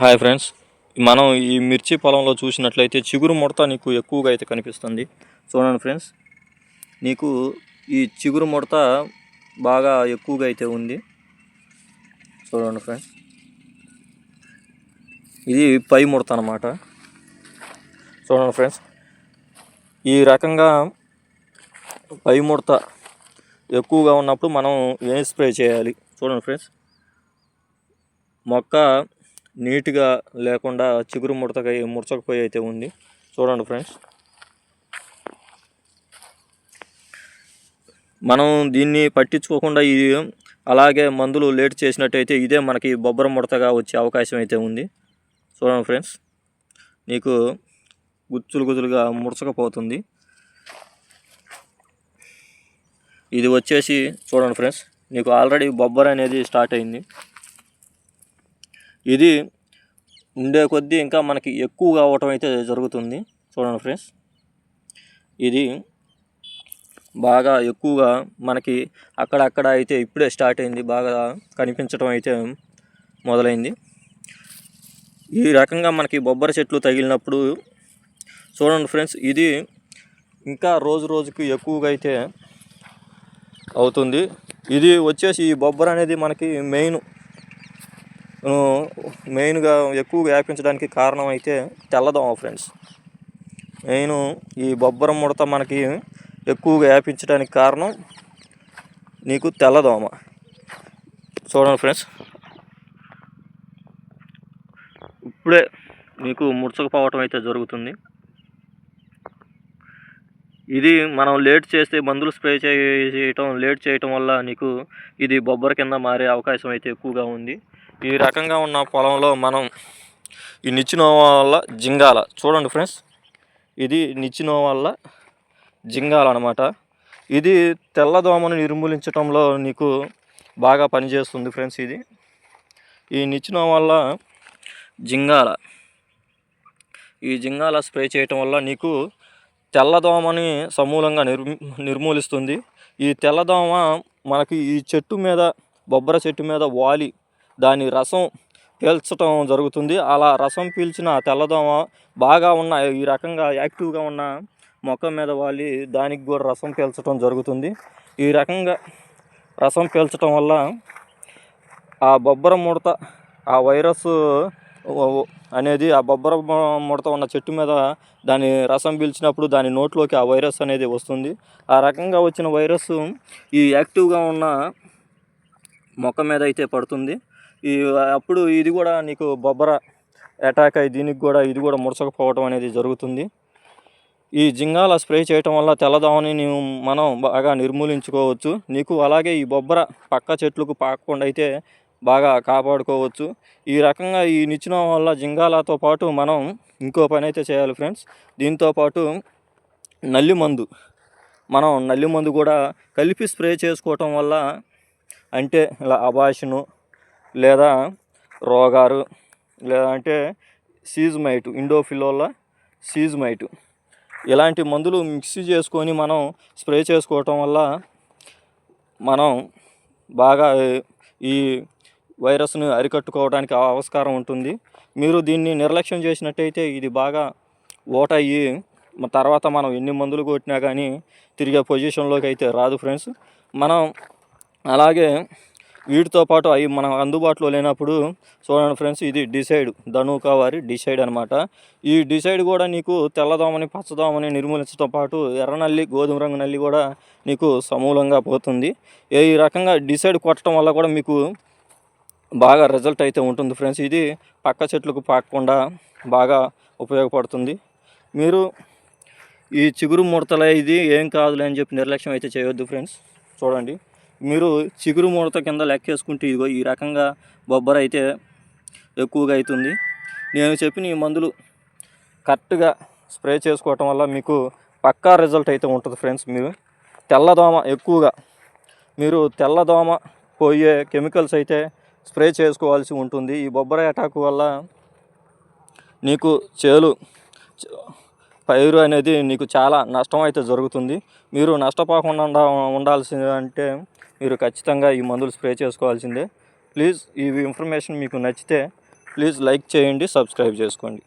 Hi friends. మనం ఈ మిర్చి పొలంలో చూసినట్లయితే చిగురు ముడత నీకు ఎక్కువగా అయితే కనిపిస్తుంది. చూడండి ఫ్రెండ్స్. నీకు ఈ చిగురు ముడత బాగా ఎక్కువగా అయితే ఉంది. చూడండి ఫ్రెండ్స్. ఇది పై ముడత అన్నమాట. చూడండి ఫ్రెండ్స్. ఈ రకంగా పై ముడత ఎక్కువగా ఉన్నప్పుడు మనం ఏం స్ప్రే చేయాలి? చూడండి ఫ్రెండ్స్. మొక్క నీట్గా లేకుండా చిగురు ముడతగా ముడచకపోయి అయితే ఉంది. చూడండి ఫ్రెండ్స్. మనం దీన్ని పట్టించుకోకుండా ఇది అలాగే మందులు లేట్ చేసినట్టయితే ఇదే మనకి బొబ్బర ముడతగా వచ్చే అవకాశం అయితే ఉంది. చూడండి ఫ్రెండ్స్. నీకు గుచ్చులు గుచ్చులుగా ముడచకపోతుంది. ఇది వచ్చేసి చూడండి ఫ్రెండ్స్. నీకు ఆల్రెడీ బొబ్బర అనేది స్టార్ట్ అయింది. ఇది ఉండే కొద్దీ ఇంకా మనకి ఎక్కువగా అవ్వటం అయితే జరుగుతుంది. చూడండి ఫ్రెండ్స్. ఇది బాగా ఎక్కువగా మనకి అక్కడక్కడ అయితే ఇప్పుడే స్టార్ట్ అయింది. బాగా కనిపించడం అయితే మొదలైంది. ఈ రకంగా మనకి బొబ్బరి చెట్లు తగిలినప్పుడు చూడండి ఫ్రెండ్స్ ఇది ఇంకా రోజు రోజుకి ఎక్కువగా అయితే అవుతుంది. ఇది వచ్చేసి ఈ బొబ్బర అనేది మనకి మెయిన్ మెయిన్గా ఎక్కువగా వ్యాపించడానికి కారణం అయితే తెల్లదోమ ఫ్రెండ్స్. మెయిన్ ఈ బొబ్బరం ముడత మనకి ఎక్కువగా వ్యాపించడానికి కారణం నీకు తెల్లదోమ. చూడండి ఫ్రెండ్స్. ఇప్పుడే మీకు ముడుచుకుపోవటం అయితే జరుగుతుంది. ఇది మనం లేట్ చేస్తే మందులు స్ప్రే చేయటం లేట్ చేయటం వల్ల నీకు ఇది బొబ్బర కింద మారే అవకాశం అయితే ఎక్కువగా ఉంది. ఈ రకంగా ఉన్న పొలంలో మనం ఈ నిచ్చిన వల్ల జింగాల చూడండి ఫ్రెండ్స్. ఇది నిచ్చిన వల్ల జింగాల అనమాట ఇది తెల్లదోమను నిర్మూలించడంలో నీకు బాగా పనిచేస్తుంది ఫ్రెండ్స్ ఇది. ఈ నిచ్చిన వల్ల జింగాల ఈ జింగాల స్ప్రే చేయటం వల్ల నీకు తెల్లదోమని సమూలంగా నిర్మూలిస్తుంది. ఈ తెల్లదోమ మనకి ఈ చెట్టు మీద బొబ్బర చెట్టు మీద వాలి దాని రసం పీల్చడం జరుగుతుంది. అలా రసం పీల్చిన తెల్లదోమ బాగా ఉన్న ఈ రకంగా యాక్టివ్గా ఉన్న మొక్క మీద వాలి దానికి కూడా రసం పీల్చడం జరుగుతుంది. ఈ రకంగా రసం పీల్చడం వల్ల ఆ బొబ్బర ముడత ఆ వైరస్ అనేది ఆ బొబ్బర ముడత ఉన్న చెట్టు మీద దాని రసం పీల్చినప్పుడు దాని నోట్లోకి ఆ వైరస్ అనేది వస్తుంది. ఆ రకంగా వచ్చిన వైరస్ ఈ యాక్టివ్గా ఉన్న మొక్క మీద అయితే పడుతుంది. ఈ అప్పుడు ఇది కూడా నీకు బొబ్బర అటాక్ అయ్యి దీనికి కూడా ఇది కూడా ముడచకపోవడం అనేది జరుగుతుంది. ఈ జింగాల స్ప్రే చేయటం వల్ల తెల్లదోమని నీవు మనం బాగా నిర్మూలించుకోవచ్చు. నీకు అలాగే ఈ బొబ్బర పక్క చెట్లకు పాకకుండా అయితే బాగా కాపాడుకోవచ్చు. ఈ రకంగా ఈ నిచ్చిన వల్ల జింగాలతో పాటు మనం ఇంకో పని అయితే చేయాలి ఫ్రెండ్స్. దీంతో పాటు నల్లి మందు. మనం నల్లి మందు కూడా కలిపి స్ప్రే చేసుకోవటం వల్ల అంటే ఇలా అబాషను లేదా రోగారు లేదంటే సీజ్మైట్ ఇండోఫిలోల సీజ్మైట్. ఇలాంటి మందులు మిక్స్ చేసుకొని మనం స్ప్రే చేసుకోవటం వల్ల మనం బాగా ఈ వైరస్ను అరికట్టుకోవడానికి ఆస్కారం ఉంటుంది. మీరు దీన్ని నిర్లక్ష్యం చేసినట్టయితే ఇది బాగా ఓట అయ్యి తర్వాత మనం ఎన్ని మందులు కొట్టినా కానీ తిరిగే పొజిషన్లోకి అయితే రాదు ఫ్రెండ్స్. మనం అలాగే వీటితో పాటు అవి మనం అందుబాటులో లేనప్పుడు చూడండి ఫ్రెండ్స్ ఇది డిసైడ్ ధనుకా వారి డిసైడ్ అనమాట ఈ డిసైడ్ కూడా నీకు తెల్లదోమని పచ్చదోమని నిర్మూలించడంతో పాటు ఎర్ర నల్లి గోధుమ రంగు నల్లి కూడా నీకు సమూలంగా పోతుంది. ఈ రకంగా డిసైడ్ కొట్టడం వల్ల కూడా మీకు బాగా రిజల్ట్ అయితే ఉంటుంది ఫ్రెండ్స్. ఇది పక్క చెట్లకు పాకకుండా బాగా ఉపయోగపడుతుంది. మీరు ఈ చిగురు ముడతల ఇది ఏం కాదులే అని చెప్పి నిర్లక్ష్యం అయితే చేయొద్దు ఫ్రెండ్స్. చూడండి. మీరు చిగురు మూడత కింద లెక్కేసుకుంటే ఇదిగో ఈ రకంగా బొబ్బర అయితే ఎక్కువగా అవుతుంది. నేను చెప్పిన ఈ మందులు కరెక్ట్గా స్ప్రే చేసుకోవటం వల్ల మీకు పక్కా రిజల్ట్ అయితే ఉంటుంది ఫ్రెండ్స్. మీరు తెల్లదోమ ఎక్కువగా మీరు తెల్లదోమ పోయే కెమికల్స్ అయితే స్ప్రే చేసుకోవాల్సి ఉంటుంది. ఈ బొబ్బర అటాక్ వల్ల నీకు చేలు పైరు అనేది నీకు చాలా నష్టం అయితే జరుగుతుంది. మీరు నష్టపోకుండా ఉండాల్సింది అంటే మీరు ఖచ్చితంగా ఈ మందులు స్ప్రే చేసుకోవాల్సిందే. ప్లీజ్ ఈ ఇన్ఫర్మేషన్ మీకు నచ్చితే ప్లీజ్ లైక్ చేయండి సబ్స్క్రైబ్ చేసుకోండి.